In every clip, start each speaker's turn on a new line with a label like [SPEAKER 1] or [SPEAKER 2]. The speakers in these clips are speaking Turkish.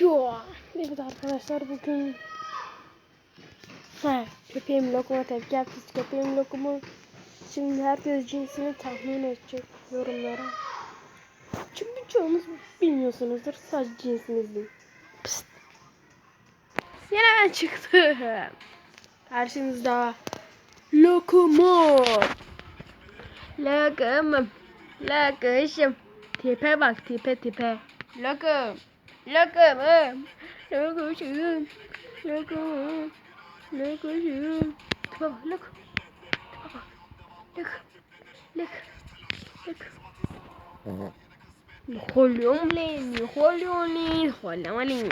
[SPEAKER 1] Yo. Evet arkadaşlar bugün He, köpeğim lokuma tepki yaptı. Köpeğim lokumu şimdi herkes cinsini tahmin edecek yorumlara. Çünkü birçoğunuz bilmiyorsunuzdur. Sadece cinsiniz değil. Yine ben çıktım. Karşınızda lokumu. Lokumum. Lokuşum. Tipe bak tipe tipe. Lokum. Lokumum. Lokuşum. Lokumum. Lokuşum. Tipe bak lok. Tipe bak. Lok. Lok. Lok. Holyon lan. Holyon lan. Holyon lan.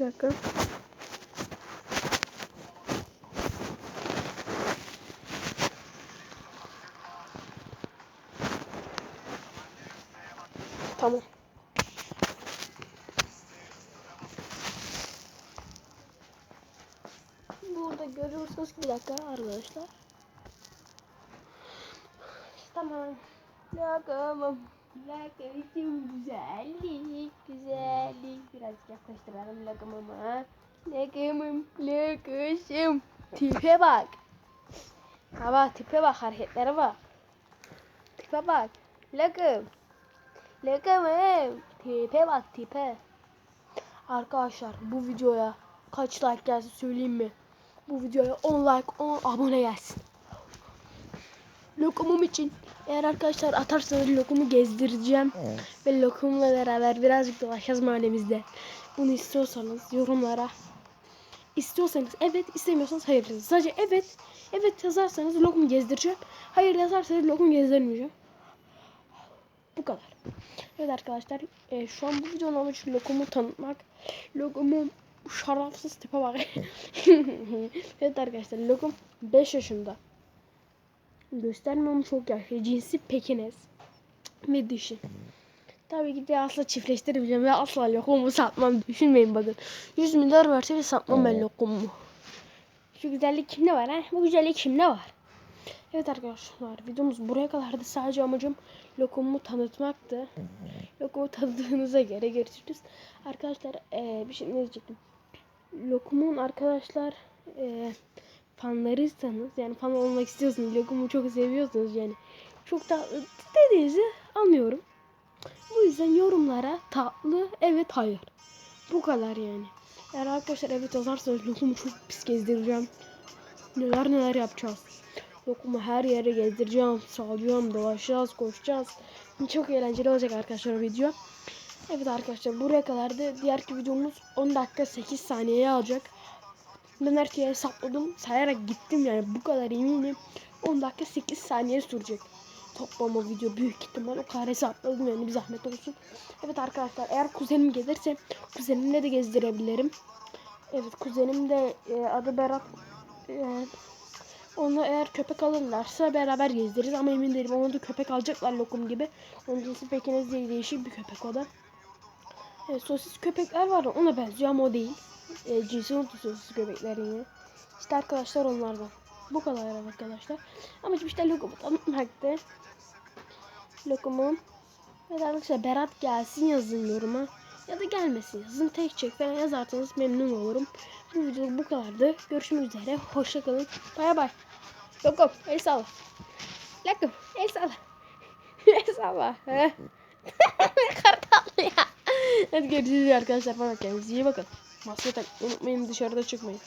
[SPEAKER 1] Bir dakika. Tamam. Burada görüyorsunuz bir dakika arkadaşlar. Tamam. Lakamım. Lakamım güzellik, güzellik. Birazcık yaklaştıralım lakamımı. Lakamım, lakışım. Tipe bak. Baba tipe bak, hareketlere bak. Tipe bak. Lakım. Lakamım. Tipe bak tipe. Arkadaşlar bu videoya kaç like gelsin söyleyeyim mi? Bu videoya 10 like 10 abone gelsin. Lokumum için eğer arkadaşlar atarsanız lokumu gezdireceğim. Ve lokumla beraber birazcık dolaşacağız mahallemizde. Bunu istiyorsanız yorumlara istiyorsanız evet istemiyorsanız hayır yazın. Sadece evet evet yazarsanız lokumu gezdireceğim. Hayır yazarsanız lokumu gezdirmeyeceğim. Bu kadar. Evet arkadaşlar e, şu an bu videonun amacı lokumu tanıtmak. Lokumu şarapsız tipe bak. evet arkadaşlar lokum 5 yaşında. Göstermem çok yaşlı. Cinsi Pekines. Ve dişi. Tabii ki de asla çiftleştirebileceğim ve asla lokumu satmam. Düşünmeyin bakın. 100 milyar verse de satmam ben lokumu. Şu güzellik kimde var ha? Bu güzellik kimde var? Evet arkadaşlar videomuz buraya kadardı. Sadece amacım lokumu tanıtmaktı. Lokumu tanıdığınıza göre görüşürüz. Arkadaşlar eee, bir şey ne diyecektim. Lokumun arkadaşlar eee fanlarıysanız yani fan olmak istiyorsanız lokumu çok seviyorsanız yani çok da dediğinizi anlıyorum. Bu yüzden yorumlara tatlı evet hayır. Bu kadar yani. Eğer arkadaşlar evet yazarsanız lokumu çok pis gezdireceğim. Neler neler yapacağız. Lokumu her yere gezdireceğim, salacağım, dolaşacağız, koşacağız. Çok eğlenceli olacak arkadaşlar video. Evet arkadaşlar buraya kadardı. Diğerki videomuz 10 dakika 8 saniyeye alacak. Ben her şeyi hesapladım. Sayarak gittim yani bu kadar eminim. 10 dakika 8 saniye sürecek. Toplama video büyük ihtimal o kadar hesapladım yani bir zahmet olsun. Evet arkadaşlar eğer kuzenim gelirse kuzenimle de gezdirebilirim. Evet kuzenim de e, adı Berat. E, onu eğer köpek alırlarsa beraber gezdiririz ama emin değilim. Onu da köpek alacaklar lokum gibi. Onun cinsi pekiniz diye değişik bir köpek o da. Evet, sosis köpekler var ona benziyor ama o değil. E, cinsi unuttu sosis köpeklerin yine. İşte arkadaşlar onlardan. Bu kadar arkadaşlar. Ama işte lokumu tanıtmaktı. Lokumum. Evet arkadaşlar Berat gelsin yazın yoruma. Ya da gelmesin yazın. Tek çek falan yazarsanız memnun olurum. Bu video bu kadardı. Görüşmek üzere. Hoşçakalın. Bay bay. Lokum el salla. Lokum el salla. el salla. Ne kadar tatlı ya. Hadi görüşürüz arkadaşlar. Bana kendinize iyi bakın. Maske tak. Unutmayın dışarıda çıkmayın.